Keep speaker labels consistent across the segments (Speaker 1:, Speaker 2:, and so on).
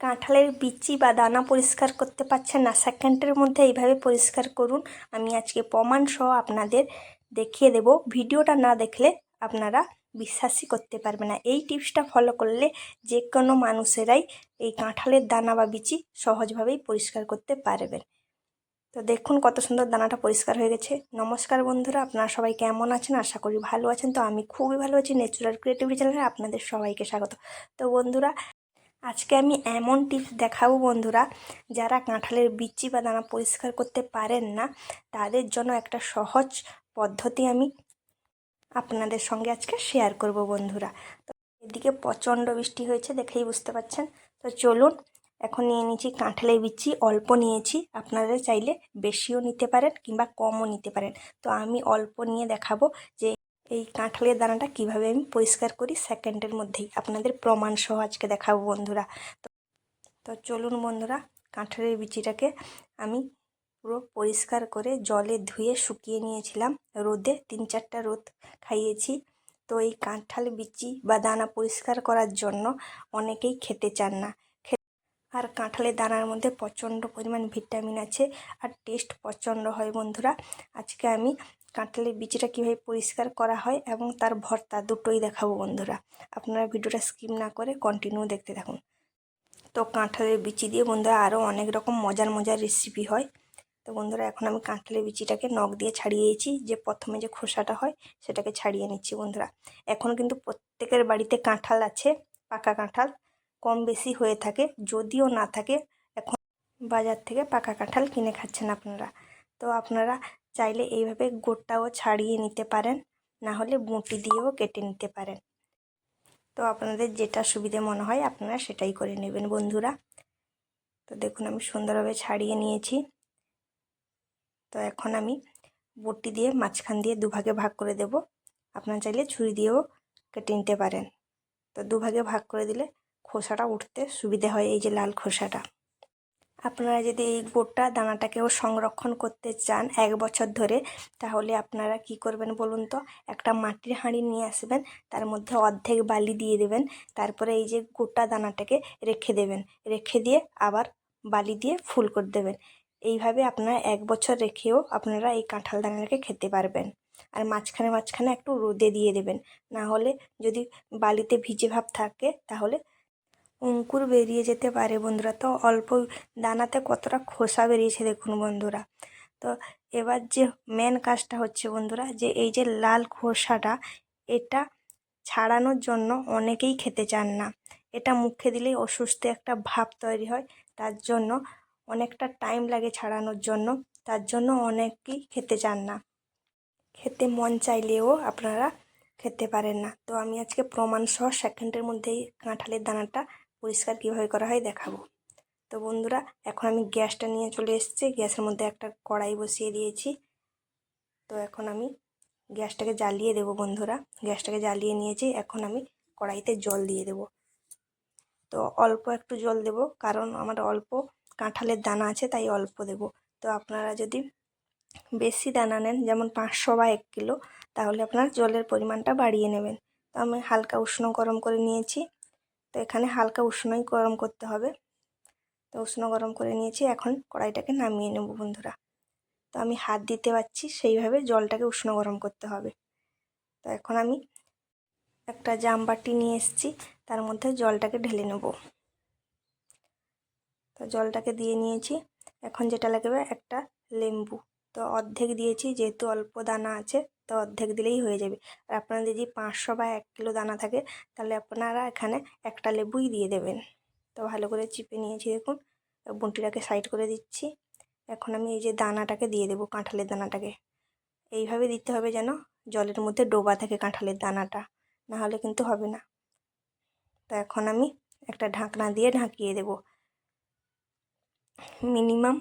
Speaker 1: কাঁঠালের বিচি বা দানা পরিষ্কার করতে পারছেন না সেকেন্ডের মধ্যে এইভাবে পরিষ্কার করুন। আমি আজকে প্রমাণ সহ আপনাদের দেখিয়ে দেব। ভিডিওটা না দেখলে আপনারা বিশ্বাসই করতে পারবে না। এই টিপসটা ফলো করলে যে কোনো মানুষেরাই এই কাঁঠালের দানা বা বিচি সহজভাবেই পরিষ্কার করতে পারবেন। তো দেখুন কত সুন্দর দানাটা পরিষ্কার হয়ে গেছে। নমস্কার বন্ধুরা, আপনারা সবাই কেমন আছেন? আশা করি ভালো আছেন। তো আমি খুবই ভালো আছি। ন্যাচুরাল ক্রিয়েটিভিটি চ্যানেলে আপনাদের সবাইকে স্বাগত। তো বন্ধুরা আজকে আমি এমন টিপস দেখাবো বন্ধুরা, যারা কাঁঠালের বিচি বা দানা পরিষ্কার করতে পারেন না, তাদের জন্য একটা সহজ পদ্ধতি আমি আপনাদের সঙ্গে আজকে শেয়ার করব বন্ধুরা। তো এদিকে প্রচণ্ড বৃষ্টি হয়েছে দেখেই বুঝতে পারছেন তো চলুন, এখন নিয়ে নিয়েছি কাঁঠালের বিচি, অল্প নিয়েছি। আপনারা চাইলে বেশিও নিতে পারেন কিংবা কমও নিতে পারেন। তো আমি অল্প নিয়ে দেখাবো যে এই কাঁঠালের দানাটা কীভাবে আমি পরিষ্কার করি? সেকেন্ডের মধ্যেই আপনাদের প্রমাণ সহ আজকে দেখাবো বন্ধুরা। তো চলুন বন্ধুরা, কাঁঠালের বিচিটাকে আমি পুরো পরিষ্কার করে জলে ধুয়ে শুকিয়ে নিয়েছিলাম। রোদে তিন চারটা রোদ খাইয়েছি। তো এই কাঁঠাল, বিচি বা দানা পরিষ্কার করার জন্য অনেকেই খেতে চান না। আর কাঁঠালের দানার মধ্যে প্রচণ্ড পরিমাণ ভিটামিন আছে। আর টেস্ট প্রচণ্ড হয় বন্ধুরা। আজকে আমি কাঁঠালের বিচিটা কীভাবে পরিষ্কার করা হয় এবং তার ভর্তা দুটোই দেখাবো বন্ধুরা। আপনারা ভিডিওটা স্কিপ না করে কন্টিনিউ দেখতে থাকুন। তো কাঁঠালের বিচি দিয়ে বন্ধুরা আরও অনেক রকম মজার মজার রেসিপি হয়। তো বন্ধুরা এখন আমি কাঁঠালের বিচিটাকে নখ দিয়ে ছাড়িয়েছি যে প্রথমে যে খোসাটা হয় সেটাকে ছাড়িয়ে নিচ্ছি বন্ধুরা। এখন কিন্তু প্রত্যেকের বাড়িতে কাঁঠাল আছে, পাকা কাঁঠাল। কম বেশি হয়ে থাকে, যদিও না থাকে, এখন বাজার থেকে পাকা কাঁঠাল কিনে খাচ্ছেন আপনারা। তো আপনারা চাইলে এইভাবে গোটাও ছাড়িয়ে নিতে পারেন, না হলে বুটি দিয়েও কেটে নিতে পারেন। তো আপনাদের যেটা সুবিধে মনে হয় আপনারা সেটাই করে নেবেন বন্ধুরা। তো দেখুন আমি সুন্দরভাবে ছাড়িয়ে নিয়েছি। তো এখন আমি বটি দিয়ে মাঝখান দিয়ে দুভাগে ভাগ করে দেব। আপনারা চাইলে ছুরি দিয়েও কেটে নিতে পারেন। তো দুভাগে ভাগ করে দিলে খোসাটা উঠতে সুবিধে হয় এই যে লাল খোসাটা। আপনারা যদি এই গোটা দানাটাকেও সংরক্ষণ করতে চান এক বছর ধরে, তাহলে আপনারা কি করবেন বলুন তো? একটা মাটির হাঁড়ি নিয়ে আসবেন, তার মধ্যে অর্ধেক বালি দিয়ে দেবেন, তারপরে এই যে গোটা দানাটাকে রেখে দেবেন। রেখে দিয়ে আবার বালি দিয়ে ফুল করে দেবেন। এইভাবে আপনারা এক বছর রেখেও আপনারা এই কাঁঠাল দানাটাকে খেতে পারবেন। আর মাঝখানে মাঝখানে একটু রোদে দিয়ে দেবেন। না হলে যদি বালিতে ভিজে ভাব থাকে, তাহলে অঙ্কুর বেরিয়ে যেতে পারে বন্ধুরা। তো অল্প দানাতে কতটা খোসা বেরিয়েছে দেখুন বন্ধুরা। তো এবার যে মেন কাজটা হচ্ছে বন্ধুরা, যে এই যে লাল খোসাটা, এটা ছাড়ানোর জন্য অনেকেই খেতে চান না। এটা মুখে দিলেই অসুস্থ একটা ভাব তৈরি হয়, তার জন্য অনেকটা টাইম লাগে ছাড়ানোর জন্য, তার জন্য অনেকেই খেতে চান না। খেতে মন চাইলেও আপনারা খেতে পারেন না। তো আমি আজকে প্রমাণ সহ সেকেন্ডের মধ্যেই কাঁঠালের দানাটা পরিষ্কার কীভাবে করা হয় দেখাবো। তো বন্ধুরা, এখন আমি গ্যাসটা নিয়ে চলে এসেছি। গ্যাসের মধ্যে একটা কড়াই বসিয়ে দিয়েছি। তো এখন আমি গ্যাসটাকে জ্বালিয়ে দেব বন্ধুরা। গ্যাসটাকে জ্বালিয়ে নিয়েছি। এখন আমি কড়াইতে জল দিয়ে দেব। তো অল্প একটু জল দেব, কারণ আমার অল্প কাঁঠালের দানা আছে, তাই অল্প দেব। তো আপনারা যদি বেশি দানা নেন, যেমন পাঁচশো বা এক কিলো, তাহলে আপনার জলের পরিমাণটা বাড়িয়ে নেবেন। তো আমি হালকা উষ্ণ গরম করে নিয়েছি। তো এখানে হালকা উষ্ণই গরম করতে হবে। তো উষ্ণ গরম করে নিয়েছি, এখন কড়াইটাকে নামিয়ে নেব বন্ধুরা। তো আমি হাত দিতে পারছি, সেইভাবে জলটাকে উষ্ণ গরম করতে হবে। তো এখন আমি একটা জামবাটি নিয়ে এসেছি, তার মধ্যে জলটাকে ঢেলে নেব। তো জলটাকে দিয়ে নিয়েছি, এখন যেটা লাগবে একটা লেম্বু। তো অর্ধেক দিয়েছি, যেহেতু অল্প দানা আছে তো অর্ধেক দিলেই হয়ে যাবে। আর আপনাদের যদি পাঁচশো বা এক কিলো দানা থাকে, তাহলে আপনারা এখানে একটা লেবুই দিয়ে দেবেন। তো ভালো করে চিপে নিয়েছি দেখুন। বুনটিটাকে সাইড করে দিচ্ছি। এখন আমি এই যে দানাটাকে দিয়ে দেবো, কাঁঠালের দানাটাকে। এইভাবে দিতে হবে যেন জলের মধ্যে ডোবা থাকে কাঁঠালের দানাটা। না হলে কিন্তু হবে না। তো এখন আমি একটা ঢাকনা দিয়ে ঢাকিয়ে দেব। মিনিমাম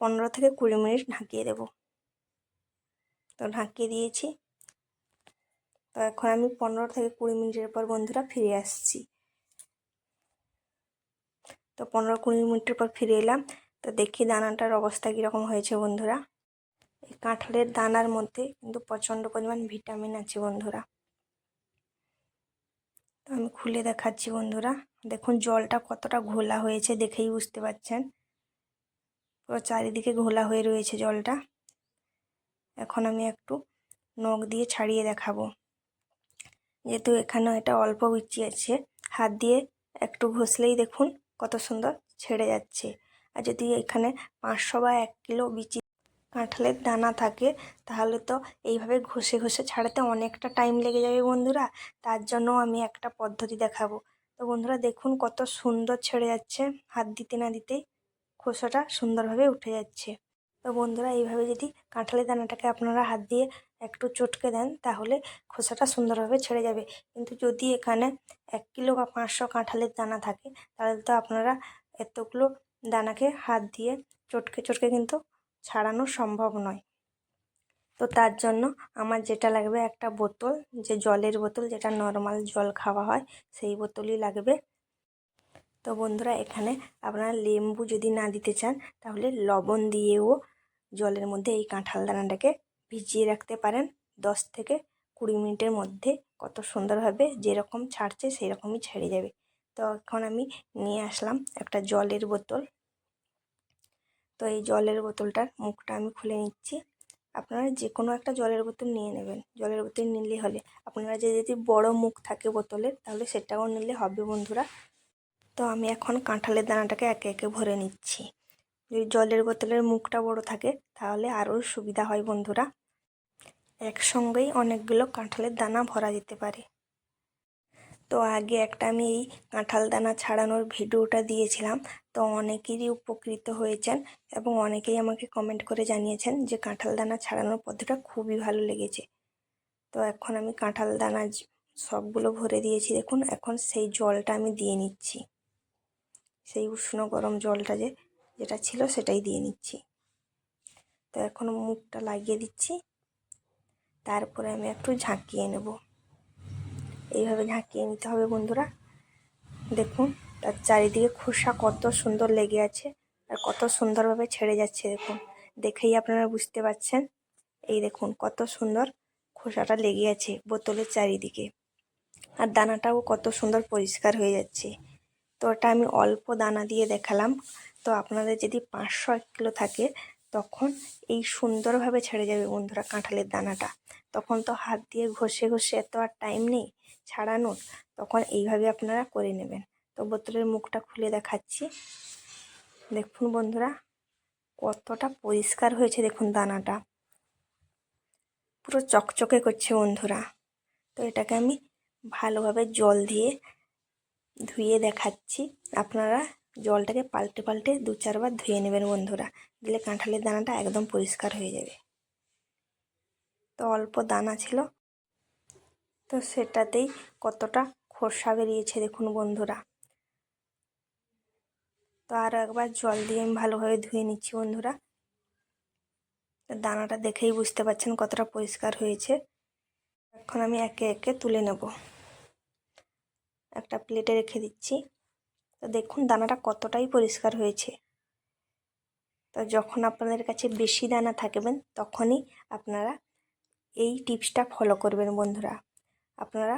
Speaker 1: পনেরো থেকে কুড়ি মিনিট ঢাকিয়ে দেব। তো ঢাকিয়ে দিয়েছি। তো এখন আমি পনেরো থেকে কুড়ি মিনিটের পর বন্ধুরা ফিরে আসছি। তো পনেরো কুড়ি মিনিটের পর ফিরে এলাম। তো দেখি দানাটার অবস্থা কীরকম হয়েছে বন্ধুরা। এই কাঁঠালের দানার মধ্যে কিন্তু প্রচণ্ড পরিমাণ ভিটামিন আছে বন্ধুরা। তো আমি খুলে দেখাচ্ছি বন্ধুরা। দেখুন জলটা কতটা ঘোলা হয়েছে দেখেই বুঝতে পারছেন পুরো চারিদিকে ঘোলা হয়ে রয়েছে জলটা। এখন আমি একটু নখ দিয়ে ছাড়িয়ে দেখাবো। যেহেতু এখানে এটা অল্প বিচি আছে, হাত দিয়ে একটু ঘষলেই দেখুন কত সুন্দর ছেড়ে যাচ্ছে। আর যদি এখানে পাঁচশো বা এক কিলো বিচি কাঁঠালের দানা থাকে, তাহলে তো এইভাবে ঘষে ঘষে ছাড়াতে অনেকটা টাইম লেগে যাবে বন্ধুরা। তার জন্য আমি একটা পদ্ধতি দেখাবো। তো বন্ধুরা দেখুন কত সুন্দর ছেড়ে যাচ্ছে, হাত দিতে না দিতেই খোসাটা সুন্দরভাবে উঠে যাচ্ছে। তো বন্ধুরা, এইভাবে যদি কাঁঠালের দানাটাকে আপনারা হাত দিয়ে একটু চটকে দেন, তাহলে খোসাটা সুন্দরভাবে ছেড়ে যাবে। কিন্তু যদি এখানে এক কিলো বা পাঁচশো কাঁঠালের দানা থাকে, তাহলে তো আপনারা এতগুলো দানাকে হাত দিয়ে চটকে চটকে কিন্তু ছাড়ানো সম্ভব নয়। তো তার জন্য আমার যেটা লাগবে একটা বোতল, যে জলের বোতল, যেটা নর্মাল জল খাওয়া হয়, সেই বোতলই লাগবে। তো বন্ধুরা, এখানে আপনারা লেম্বু যদি না দিতে চান, তাহলে লবণ দিয়েও জলের মধ্যে এই কাঁঠাল দানাটাকে ভিজিয়ে রাখতে পারেন দশ থেকে কুড়ি মিনিটের মধ্যে। কত সুন্দরভাবে যেরকম ছাড়ছে সেই রকমই ছেড়ে যাবে। তো এখন আমি নিয়ে আসলাম একটা জলের বোতল। তো এই জলের বোতলটার মুখটা আমি খুলে নিচ্ছি। আপনারা যে কোনো একটা জলের বোতল নিয়ে নেবেন। জলের বোতল নিলে হলে আপনারা যে যদি বড় মুখ থাকে বোতলের, তাহলে সেটাও নিলে হবে বন্ধুরা। তো আমি এখন কাঁঠালের দানাটাকে একে একে ভরে নিচ্ছি। যদি জলের বোতলের মুখটা বড় থাকে, তাহলে আরও সুবিধা হয় বন্ধুরা। একসঙ্গেই অনেকগুলো কাঁঠালের দানা ভরা যেতে পারে। তো আগে একটা আমি এই কাঁঠাল দানা ছাড়ানোর ভিডিওটা দিয়েছিলাম। তো অনেকেরই উপকৃত হয়েছেন এবং অনেকেই আমাকে কমেন্ট করে জানিয়েছেন যে কাঁঠাল দানা ছাড়ানোর পদ্ধতিটা খুবই ভালো লেগেছে। তো এখন আমি কাঁঠাল দানা সবগুলো ভরে দিয়েছি দেখুন, এখন সেই জলটা আমি দিয়ে নিচ্ছি। সেই উষ্ণ গরম জলটা যে যেটা ছিল সেটাই দিয়ে নিচ্ছি। তো এখন মুখটা লাগিয়ে দিচ্ছি। তারপরে আমি একটু ঝাঁকিয়ে নেব। এইভাবে ঝাঁকিয়ে নিতে হবে বন্ধুরা। দেখুন, তার চারিদিকে খোসা কত সুন্দর লেগে আছে আর কত সুন্দরভাবে ছেড়ে যাচ্ছে, দেখুন। দেখেই আপনারা বুঝতে পারছেন। এই দেখুন, কত সুন্দর খোসাটা লেগে আছে বোতলের চারিদিকে। আর দানাটাও কত সুন্দর পরিষ্কার হয়ে যাচ্ছে। তো ওটা আমি অল্প দানা দিয়ে দেখালাম। তো আপনাদের যদি পাঁচশো এক কিলো থাকে, তখন এই সুন্দরভাবে ছেড়ে যাবে বন্ধুরা কাঁঠালের দানাটা। তখন তো হাত দিয়ে ঘষে ঘষে এত আর টাইম নেই ছাড়ানোর, তখন এইভাবে আপনারা করে নেবেন। তো বোতলের মুখটা খুলে দেখাচ্ছি। দেখুন বন্ধুরা, কতটা পরিষ্কার হয়েছে দেখুন দানাটা। পুরো চকচকে করছে বন্ধুরা। তো এটাকে আমি ভালোভাবে জল দিয়ে ধুয়ে দেখাচ্ছি। আপনারা জলটাকে পাল্টে পাল্টে দু চারবার ধুয়ে নেবেন বন্ধুরা, দিলে কাঁঠালের দানাটা একদম পরিষ্কার হয়ে যাবে। তো অল্প দানা ছিল। তো সেটাতেই কতটা খোসা বেরিয়েছে দেখুন বন্ধুরা। তো আরও একবার জল দিয়ে আমি ভালোভাবে ধুয়ে নিচ্ছি বন্ধুরা। দানাটা দেখেই বুঝতে পারছেন কতটা পরিষ্কার হয়েছে। এখন আমি একে একে তুলে নেব। একটা প্লেটে রেখে দিচ্ছি। তো দেখুন দানাটা কতটাই পরিষ্কার হয়েছে। তো যখন আপনাদের কাছে বেশি দানা থাকবেন, তখনই আপনারা এই টিপসটা ফলো করবেন বন্ধুরা। আপনারা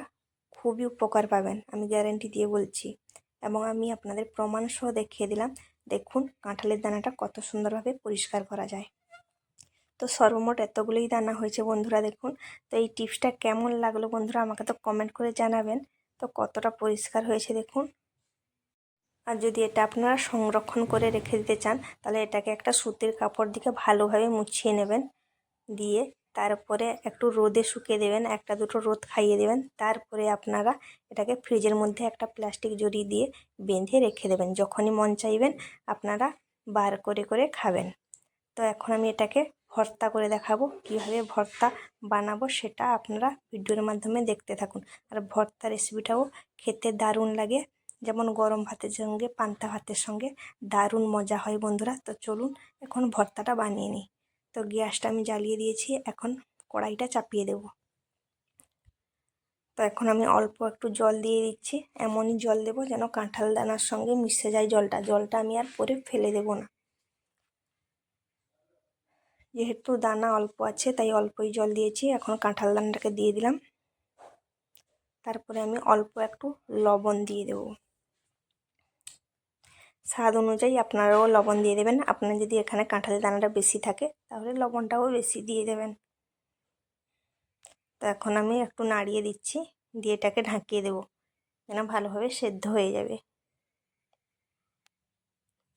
Speaker 1: খুবই উপকার পাবেন, আমি গ্যারেন্টি দিয়ে বলছি। এবং আমি আপনাদের প্রমাণ সহ দেখিয়ে দিলাম, দেখুন কাঁঠালের দানাটা কত সুন্দরভাবে পরিষ্কার করা যায়। তো সর্বমোট এতগুলোই দানা হয়েছে বন্ধুরা, দেখুন। তো এই টিপসটা কেমন লাগল বন্ধুরা আমাকে তো কমেন্ট করে জানাবেন। তো কতটা পরিষ্কার হয়েছে, দেখুন। আর যদি এটা আপনারা সংরক্ষণ করে রেখে দিতে চান, তাহলে এটাকে একটা সুতির কাপড় দিকে ভালোভাবে মুছিয়ে নেবেন। দিয়ে তারপরে একটু রোদে শুকিয়ে দেবেন, একটা দুটো রোদ খাইয়ে দেবেন। তারপরে আপনারা এটাকে ফ্রিজের মধ্যে একটা প্লাস্টিক জড়ি দিয়ে বেঁধে রেখে দেবেন। যখনই মন চাইবেন, আপনারা বার করে করে খাবেন। তো এখন আমি এটাকে ভর্তা করে দেখাবো। কীভাবে ভর্তা বানাবো সেটা আপনারা ভিডিওর মাধ্যমে দেখতে থাকুন। আর ভর্তা রেসিপিটাও খেতে দারুণ লাগে। যেমন গরম ভাতের সঙ্গে, পান্তা ভাতের সঙ্গে দারুণ মজা হয় বন্ধুরা। তো চলুন এখন ভর্তাটা বানিয়ে নিই। তো গ্যাসটা আমি জ্বালিয়ে দিয়েছি, এখন কড়াইটা চাপিয়ে দেব। তো এখন আমি অল্প একটু জল দিয়ে দিচ্ছি। এমনই জল দেব যেন কাঁঠাল দানার সঙ্গে মিশে যায় জলটা। জলটা আমি আর পরে ফেলে দেব না। যেহেতু দানা অল্প আছে, তাই অল্পই জল দিয়েছি। এখন কাঁঠাল দানাটাকে দিয়ে দিলাম। তারপরে আমি অল্প একটু লবণ দিয়ে দেবো। স্বাদ অনুযায়ী আপনারাও লবণ দিয়ে দেবেন। আপনার যদি এখানে কাঁঠালের দানাটা বেশি থাকে, তাহলে লবণটাও বেশি দিয়ে দেবেন। তো এখন আমি একটু নাড়িয়ে দিচ্ছি, দিয়ে এটাকে ঢাকিয়ে দেবো, যেন ভালোভাবে সেদ্ধ হয়ে যাবে।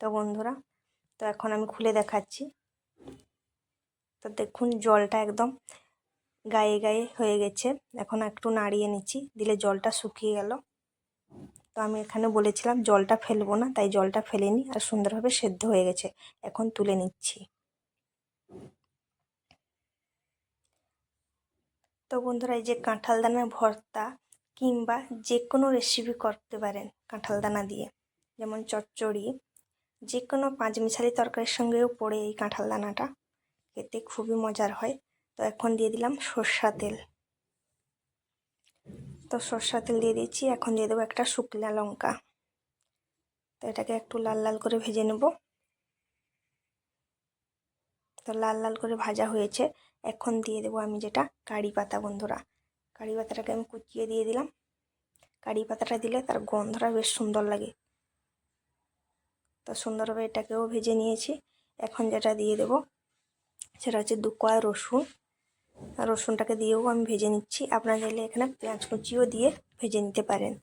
Speaker 1: তো বন্ধুরা, তো এখন আমি খুলে দেখাচ্ছি। তো দেখুন, জলটা একদম গায়ে গায়ে হয়ে গেছে। এখন একটু নাড়িয়ে নিচ্ছি, দিলে জলটা শুকিয়ে গেল। তো আমি এখানে বলেছিলাম জলটা ফেলব না, তাই জলটা ফেলিনি আর সুন্দরভাবে সেদ্ধ হয়ে গেছে। এখন তুলে নিচ্ছি। তো বন্ধুরা, এই যে কাঁঠাল দানার ভর্তা কিংবা যে কোনো রেসিপি করতে পারেন কাঁঠাল দানা দিয়ে, যেমন চচ্চড়ি, যে কোনো পাঁচমিশালি তরকারির সঙ্গেও পড়ে এই কাঁঠাল দানাটা, খেতে খুবই মজার হয়। তো এখন দিয়ে দিলাম সর্ষা তেল। তো সর্ষা তেল দিয়ে দিচ্ছি এখন দিয়ে দেবো একটা শুকনা লঙ্কা। তো এটাকে একটু লাল লাল করে ভেজে নেব। তো লাল লাল করে ভাজা হয়েছে। এখন দিয়ে দেবো আমি যেটা কারি পাতা, বন্ধুরা। কারি পাতাটাকে আমি কুচিয়ে দিয়ে দিলাম। কারি পাতাটা দিলে তার গন্ধটা বেশ সুন্দর লাগে। তো সুন্দরভাবে এটাকেও ভেজে নিয়েছি। এখন যেটা দিয়ে দেব সেটা হচ্ছে দু কোয়া রসুন। রসুনটাকে দিয়েও আমি ভেজে নিচ্ছি। আপনারা চাইলে এখানে পেঁয়াজ কুচিও দিয়ে ভেজে নিতে পারেন।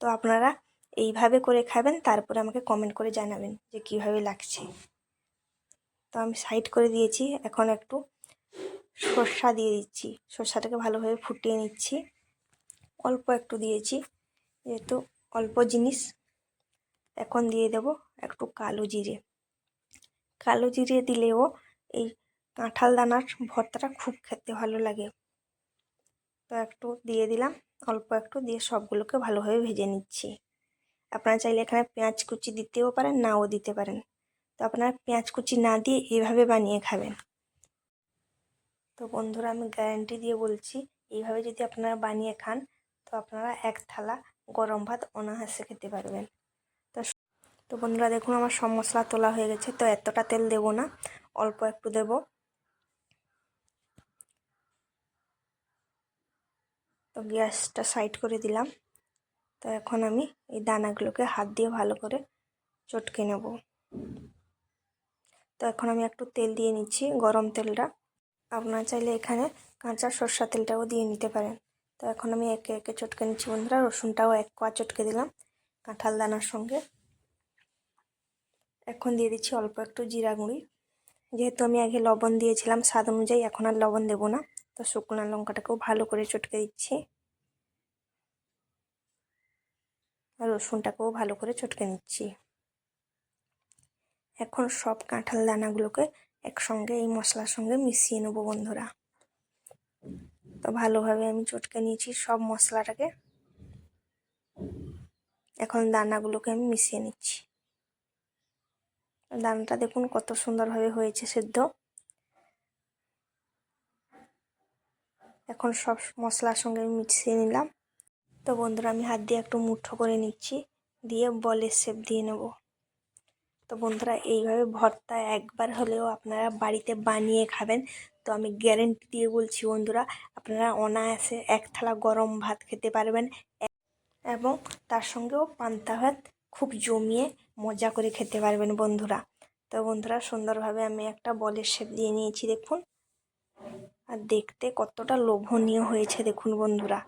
Speaker 1: তো আপনারা এইভাবে করে খাবেন, তারপরে আমাকে কমেন্ট করে জানাবেন যে কীভাবে লাগছে। তো আমি সাইড করে দিয়েছি, এখন একটু সর্ষা দিয়ে দিচ্ছি। সর্ষাটাকে ভালোভাবে ফুটিয়ে নিচ্ছি। অল্প একটু দিয়েছি, যেহেতু অল্প জিনিস। এখন দিয়ে দেব একটু কালো জিরে। কালো জিরে দিলেও এই কাঁঠাল দানার ভর্তাটা খুব খেতে ভালো লাগে। তো একটু দিয়ে দিলাম, অল্প একটু দিয়ে সবগুলোকে ভালোভাবে ভেজে নিচ্ছি। আপনারা চাইলে এখানে পেঁয়াজ কুচি দিতেও পারেন, নাও দিতে পারেন। তো আপনারা পেঁয়াজ কুচি না দিয়ে এইভাবে বানিয়ে খাবেন। তো বন্ধুরা, আমি গ্যারান্টি দিয়ে বলছি, এইভাবে যদি আপনারা বানিয়ে খান, তো আপনারা এক থালা গরম ভাত অনাহাসে খেতে পারবেন। তো তো বন্ধুরা দেখুন, আমার সব মশলা তোলা হয়ে গেছে, তো এতটা তেল দেব না, অল্প একটু দেব। তো গ্যাসটা সাইড করে দিলাম। তো এখন আমি এই দানাগুলোকে হাত দিয়ে ভালো করে চটকে নেব। তো এখন আমি একটু তেল দিয়ে নিচ্ছি গরম তেলটা। আপনারা চাইলে এখানে কাঁচা সর্ষা তেলটাও দিয়ে নিতে পারেন। তো এখন আমি একে একে চটকে নিচ্ছি বন্ধুরা। রসুনটাও এক কোয়া চটকে দিলাম কাঁঠাল দানার সঙ্গে। এখন দিয়ে দিচ্ছি অল্প একটু জিরা গুঁড়ি। যেহেতু আমি আগে লবণ দিয়েছিলাম, স্বাদ অনুযায়ী এখন আর লবণ দেবো না। তো শুকনো লঙ্কাটাকেও ভালো করে চটকে দিচ্ছি। রসুনটাকেও ভালো করে চটকে নিচ্ছি। এখন সব কাঁঠাল দানাগুলোকে একসঙ্গে এই মশলার সঙ্গে মিশিয়ে নেব বন্ধুরা। তো ভালোভাবে আমি চটকে নিয়েছি সব মশলাটাকে। এখন দানাগুলোকে আমি মিশিয়ে নিচ্ছি। দানাটা দেখুন কত সুন্দরভাবে হয়েছে সেদ্ধ। এখন সব মশলার সঙ্গে আমি মিশিয়ে নিলাম। তো বন্ধুরা, আমি হাত দিয়ে একটু মুঠো করে নিচ্ছি, দিয়ে বলের শেপ দিয়ে নেব। তো বন্ধুরা, এইভাবে ভর্তা একবার হলেও আপনারা বাড়িতে বানিয়ে খাবেন। তো আমি গ্যারেন্টি দিয়ে বলছি বন্ধুরা, আপনারা অনায়াসে এক থালা গরম ভাত খেতে পারবেন। এবং তার সঙ্গেও পান্তা ভাত খুব জমিয়ে মজা করে খেতে পারবেন বন্ধুরা। তো বন্ধুরা, সুন্দরভাবে আমি একটা বলের শেপ দিয়ে নিয়েছি, দেখুন। আর দেখতে কতটা লোভনীয় হয়েছে দেখুন বন্ধুরা।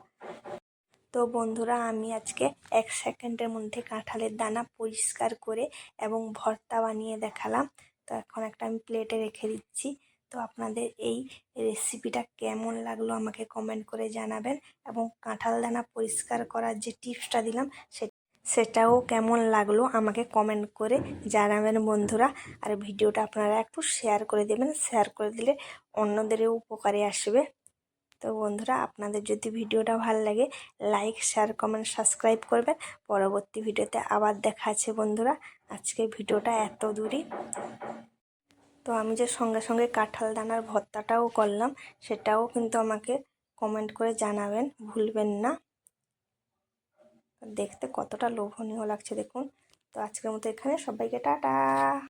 Speaker 1: তো বন্ধুরা, আমি আজকে এক সেকেন্ডের মধ্যে কাঁঠালের দানা পরিষ্কার করে এবং ভর্তা বানিয়ে দেখালাম। তো এখন একটা আমি প্লেটে রেখে দিচ্ছি। তো আপনাদের এই রেসিপিটা কেমন লাগল আমাকে কমেন্ট করে জানাবেন এবং কাঁঠাল দানা পরিষ্কার করার যে টিপসটা দিলাম সে সেটাও কেমন লাগল আমাকে কমেন্ট করে জানাবেন বন্ধুরা। আর ভিডিওটা আপনারা একটু শেয়ার করে দেবেন শেয়ার করে দিলে অন্যদেরও উপকারে আসবে। তো বন্ধুরা, আপনাদের যদি ভিডিওটা ভালো লাগে লাইক শেয়ার কমেন্ট সাবস্ক্রাইব করবেন। পরবর্তী ভিডিওতে আবার দেখা আছে বন্ধুরা। আজকে ভিডিওটা এত দূরই। তো আমি যে সঙ্গে সঙ্গে কাঁঠাল দানার ভর্তাটাও করলাম, সেটাও কিন্তু আমাকে কমেন্ট করে জানাবেন, ভুলবেন না। দেখতে কতটা লোভনীয় লাগছে দেখুন। তো আজকের মতো এখানে সবাইকে টাটা।